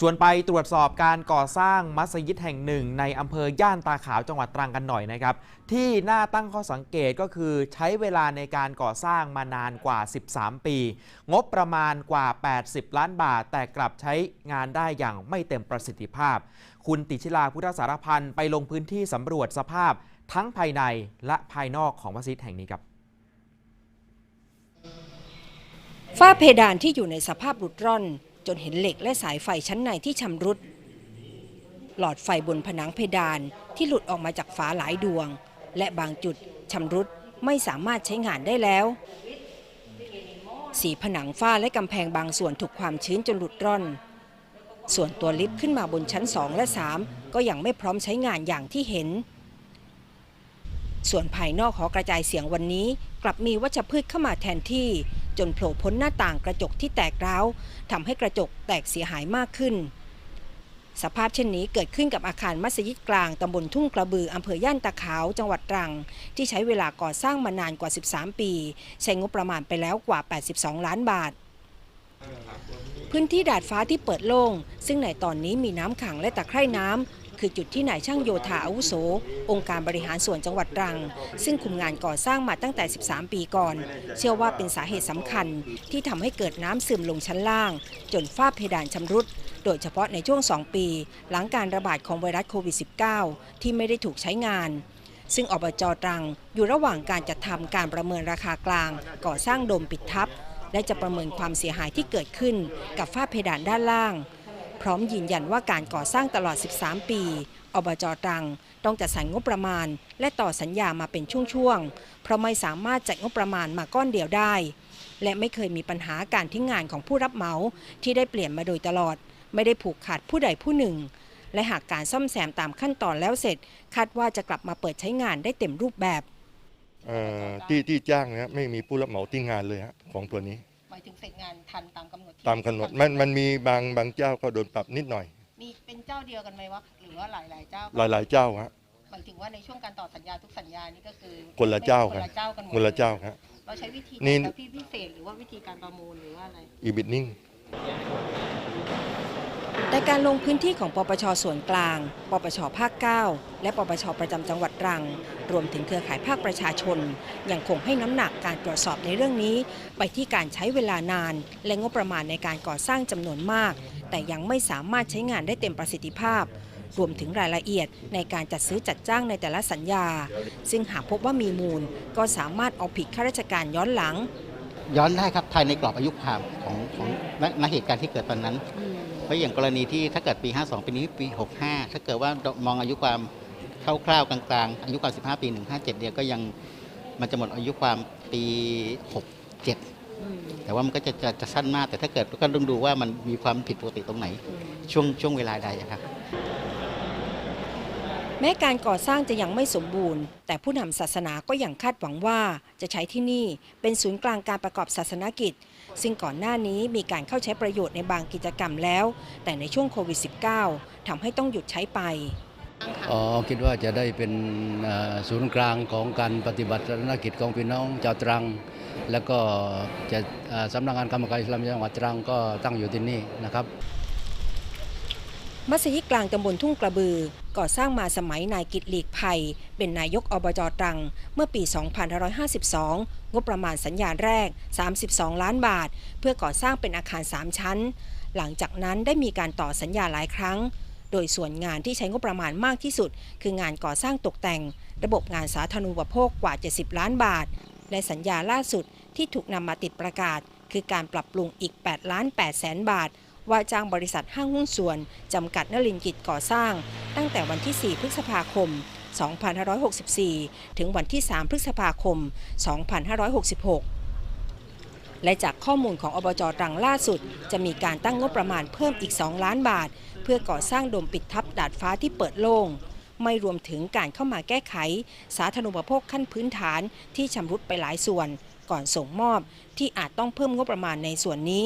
ชวนไปตรวจสอบการก่อสร้างมัสยิดแห่งหนึ่ง ในอำเภอย่านตาขาวจังหวัดตรังกันหน่อยนะครับ ที่น่าตั้งข้อสังเกตก็คือใช้เวลาในการก่อสร้างมานานกว่า 13 ปี งบประมาณกว่า 80 ล้านบาท แต่กลับใช้งานได้อย่างไม่เต็มประสิทธิภาพ คุณติชิลาพุทธสารพันธ์ไปลงพื้นที่สำรวจสภาพ ทั้งภายในและภายนอกของมัสยิดแห่งนี้ครับฝ้าเพดานที่อยู่ในสภาพหลุดร่อน จนเห็นเหล็กและสายไฟชั้นในที่ชำรุด หลอดไฟบนผนังเพดานที่หลุดออกมาจากฝาหลายดวง และบางจุดชำรุดไม่สามารถใช้งานได้แล้ว สีผนังฝ้าและกำแพงบางส่วนถูกความชื้นจนหลุดร่อน ส่วนตัวลิฟต์ขึ้นมาบนชั้น 2 และ 3 ก็ยังไม่พร้อมใช้งานอย่างที่เห็น ส่วนภายนอกหอกระจายเสียงวันนี้กลับมีวัชพืชเข้ามาแทนที่ จนโผล่พ้นหน้าต่างกระจกที่แตกร้าวทำให้กระจกแตกเสียหายมากขึ้น สภาพเช่นนี้เกิดขึ้นกับอาคารมัสยิดกลางตำบลทุ่งกระบืออำเภอย่านตะขาว จังหวัดตรัง ที่ใช้เวลาก่อสร้างมานานกว่า 13 ปี ใช้งบประมาณไปแล้วกว่า 82 ล้านบาทพื้นที่ดาดฟ้าที่เปิดโล่ง ซึ่งในตอนนี้มีน้ำขังและตะไคร่น้ำ คือจุดที่นายช่างโยธาอาวุโส องค์การบริหารส่วนจังหวัดตรัง ซึ่งคุมงานก่อสร้างมาตั้งแต่ 13 ปีก่อน เชื่อว่าเป็นสาเหตุสำคัญที่ทำให้เกิดน้ำซึมลงชั้นล่าง จนฝ้าเพดานชำรุด โดยเฉพาะในช่วง 2 ปี หลังการระบาดของไวรัสโควิด -19 ที่ไม่ได้ถูกใช้งานซึ่งอบจตรังอยู่ระหว่างการจัดทำการประเมินราคากลาง ก่อสร้างโดมปิดทับ และจะประเมินความเสียหายที่เกิดขึ้นกับฝ้าเพดานด้านล่าง พร้อมยืนยันว่าการก่อสร้างตลอด 13 ปีอบจตรัง ต้องจัดสรรงบประมาณ และต่อสัญญามาเป็นช่วงๆ เพราะไม่สามารถจัดงบประมาณมาก้อนเดียวได้ และไม่เคยมีปัญหาการทิ้งงานของผู้รับเหมาที่ได้เปลี่ยนมาโดยตลอด ไม่ได้ผูกขาดผู้ใดผู้หนึ่ง และหากการซ่อมแซมตามขั้นตอนแล้วเสร็จ คาดว่าจะกลับมาเปิดใช้งานได้เต็มรูปแบบที่ที่จ้างนะไม่มีผู้รับเหมาที่งานเลยฮะของตัวนี้ายถึงเสร็จงานทันตามกำหนดที่ตามกำหนดมันมันมีบางบางเจ้าก็โดนปรับนิดหน่อย มีเป็นเจ้าเดียวกันไหมวะหรือว่าหลายหลายๆเจ้าหลายหลายๆเจ้าฮะหมายถึงว่าในช่วงการต่อสัญญาทุกสัญญานี่ก็คือคนละเจ้าคกันนละเจ้ากันหมดคนละเจ้าฮะเราใช้วิธีนี่แบบพี่พิเศษหรือว่าวิธีการประมูลหรือว่าอะไรอีบิดนิ่ง แต่การลงพื้นที่ของปปชส่วนกลาง ปปชภาค 9 และปปชประจำจังหวัดตรัง รวมถึงเครือข่ายภาคประชาชน ยังคงให้น้ำหนักการตรวจสอบในเรื่องนี้ ไปที่การใช้เวลานาน และงบประมาณในการก่อสร้างจำนวนมาก แต่ยังไม่สามารถใช้งานได้เต็มประสิทธิภาพ รวมถึงรายละเอียดในการจัดซื้อจัดจ้างในแต่ละสัญญา ซึ่งหากพบว่ามีมูล ก็สามารถเอาผิดข้าราชการย้อนหลัง ย้อนได้ครับภายในกรอบอายุความของของณณเหตุการณ์ที่เกิดตอนนั้น เพราะอย่างกรณีที่ถ้าเกิดปี 52 ปีนี้ปี 65 ถ้าเกิดว่ามองอายุความคร่าวๆกลางๆ อายุความ 15 ปี 157 เนี่ยก็ยังมันจะหมดอายุความปี 67 แต่ว่ามันก็จะจะจะสั้นมาก แต่ถ้าเกิดก็ต้องดูว่ามันมีความผิดปกติตรงไหน ช่วงช่วงเวลาใดครับ แม้การก่อสร้างจะยังไม่สมบูรณ์ แต่ผู้นำศาสนาก็ยังคาดหวังว่าจะใช้ที่นี่เป็นศูนย์กลางการประกอบศาสนกิจ ซึ่งก่อนหน้านี้มีการเข้าใช้ประโยชน์ในบางกิจกรรมแล้ว แต่ในช่วงโควิด -19 ทำให้ต้องหยุดใช้ไปอ๋อคิดว่าจะได้เป็นศูนย์กลางของการปฏิบัติศาสนกิจของพี่น้องชาวตรัง แล้วก็จะสำนักงานกรรมการอิสลามจังหวัดตรังก็ตั้งอยู่ที่นี่นะครับ มัสยิดกลางตำบลทุ่งกระบือ ก่อสร้างมาสมัยนายกิตหลีกภัย เป็นนายกอบจตรัง เมื่อปี 2552 งบประมาณสัญญาแรก 32 ล้านบาท เพื่อก่อสร้างเป็นอาคาร 3 ชั้น หลังจากนั้นได้มีการต่อสัญญาหลายครั้ง โดยส่วนงานที่ใช้งบประมาณมากที่สุด คืองานก่อสร้างตกแต่ง ระบบงานสาธารณูปโภคกว่า 70 ล้านบาท และสัญญาล่าสุดที่ถูกนำมาติดประกาศ คือการปรับปรุงอีก 8 ล้าน8แสนบาท ว่าจ้างบริษัทห้างหุ้นส่วน จำกัดนลินกิจก่อสร้าง ตั้งแต่วันที่ 4 พฤษภาคม 2564 ถึงวันที่ 3 พฤษภาคม 2566และจากข้อมูลของอบจตรังล่าสุด จะมีการตั้งงบประมาณเพิ่มอีก 2 ล้านบาท เพื่อก่อสร้างโดมปิดทับดาดฟ้าที่เปิดโล่ง ไม่รวมถึงการเข้ามาแก้ไข สาธารณูปโภคขั้นพื้นฐานที่ชำรุดไปหลายส่วน ก่อนส่งมอบที่อาจต้องเพิ่มงบประมาณในส่วนนี้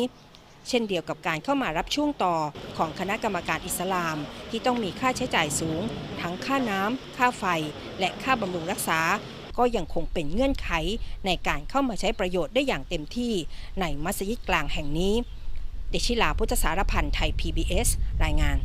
เช่นเดียวกับการเข้ามารับช่วงต่อของคณะกรรมการอิสลาม ที่ต้องมีค่าใช้จ่ายสูง ทั้งค่าน้ำค่าไฟ และค่าบำรุงรักษา ก็ยังคงเป็นเงื่อนไขในการเข้ามาใช้ประโยชน์ได้อย่างเต็มที่ในมัสยิดกลางแห่งนี้ เดชิลาพุทธสารพันธ์ไทย PBS รายงาน